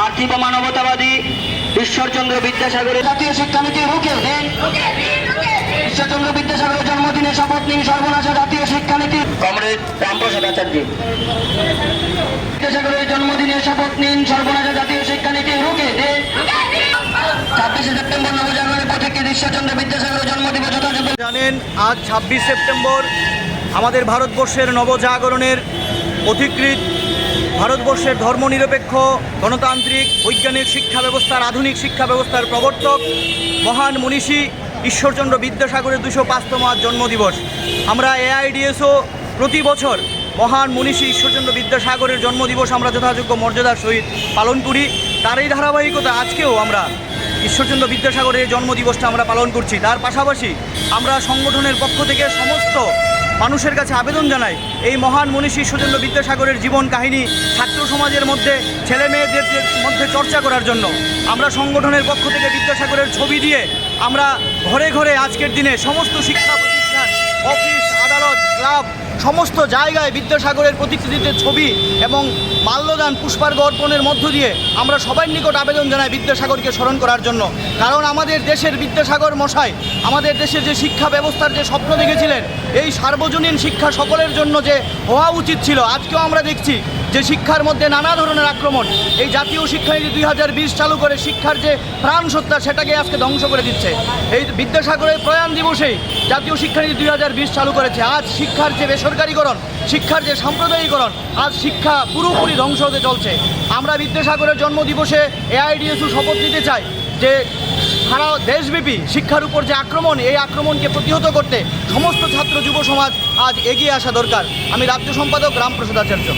পার্থিব মানবতাবাদী ঈশ্বরচন্দ্র বিদ্যাসাগরের জাতীয় শিক্ষানীতি রুখে দিন। ঈশ্বরচন্দ্র বিদ্যাসাগরের জন্মদিনে শপথ নিন সর্বনাশা জাতীয় শিক্ষানীতি। কমরেড রামপ্রসাদ আচার্য। বিদ্যাসাগরের জন্মদিনে শপথ নিন সর্বনাশা জাতীয় শিক্ষানীতি রুখে দিন। ছাব্বিশে সেপ্টেম্বর নবজাগরণের প্রতীকী ঈশ্বরচন্দ্র বিদ্যাসাগরের জন্মদিবস জানেন আজ ছাব্বিশ সেপ্টেম্বর আমাদের ভারতবর্ষের নবজাগরণের পথিকৃত ভারতবর্ষের ধর্মনিরপেক্ষ, গণতান্ত্রিক, বৈজ্ঞানিক শিক্ষা ব্যবস্থার আধুনিক শিক্ষা ব্যবস্থার প্রবর্তক মহান মনীষী ঈশ্বরচন্দ্র বিদ্যাসাগরের দুশো পাঁচতম আজ জন্মদিবস। আমরা এআইডিএসও প্রতি বছর মহান মনীষী ঈশ্বরচন্দ্র বিদ্যাসাগরের জন্মদিবস আমরা যথাযোগ্য মর্যাদার সহিত পালন করি। তার এই ধারাবাহিকতা আজকেও আমরা ঈশ্বরচন্দ্র বিদ্যাসাগরের জন্মদিবসটা আমরা পালন করছি। তার পাশাপাশি আমরা সংগঠনের পক্ষ থেকে সমস্ত মানুষের কাছে আবেদন জানাই এই মহান মনীষী সুজেন্দ্র বিদ্যাসাগরের জীবন কাহিনী ছাত্র সমাজের মধ্যে ছেলে মেয়েদের মধ্যে চর্চা করার জন্য। আমরা সংগঠনের পক্ষ থেকে বিদ্যাসাগরের ছবি দিয়ে আমরা ঘরে ঘরে আজকের দিনে সমস্ত শিক্ষা প্রতিষ্ঠান, অফিস ক্লাব সমস্ত জায়গায় বিদ্যাসাগরের প্রতিকৃতিতে ছবি এবং মাল্যদান পুষ্পার্ঘ অর্পণের মধ্য দিয়ে আমরা সবার নিকট আবেদন জানাই বিদ্যাসাগরকে স্মরণ করার জন্য। কারণ আমাদের দেশের বিদ্যাসাগর মশাই, আমাদের দেশের যে শিক্ষা ব্যবস্থার যে স্বপ্ন দেখেছিলেন, এই সার্বজনীন শিক্ষা সকলের জন্য যে হওয়া উচিত ছিল, আজকেও আমরা দেখছি যে শিক্ষার মধ্যে নানা ধরনের আক্রমণ। এই জাতীয় শিক্ষানীতি দুই হাজার বিশ চালু করে শিক্ষার যে প্রাণ সত্তা সেটাকে আজকে ধ্বংস করে দিচ্ছে। এই বিদ্যাসাগরের প্রয়াণ দিবসেই জাতীয় শিক্ষানীতি দুই হাজার বিশ চালু করেছে। আজ শিক্ষার যে বেসরকারীকরণ, শিক্ষার যে সাম্প্রদায়িকরণ, আজ শিক্ষা পুরোপুরি ধ্বংস হতে চলছে। আমরা বিদ্যাসাগরের জন্মদিবসে এআইডিএসও শপথ নিতে চাই যে সারা দেশব্যাপী শিক্ষার উপর যে আক্রমণ, এই আক্রমণকে প্রতিহত করতে সমস্ত ছাত্র যুব সমাজ আজ এগিয়ে আসা দরকার। আমি রাজ্য সম্পাদক রামপ্রসাদ আচার্য।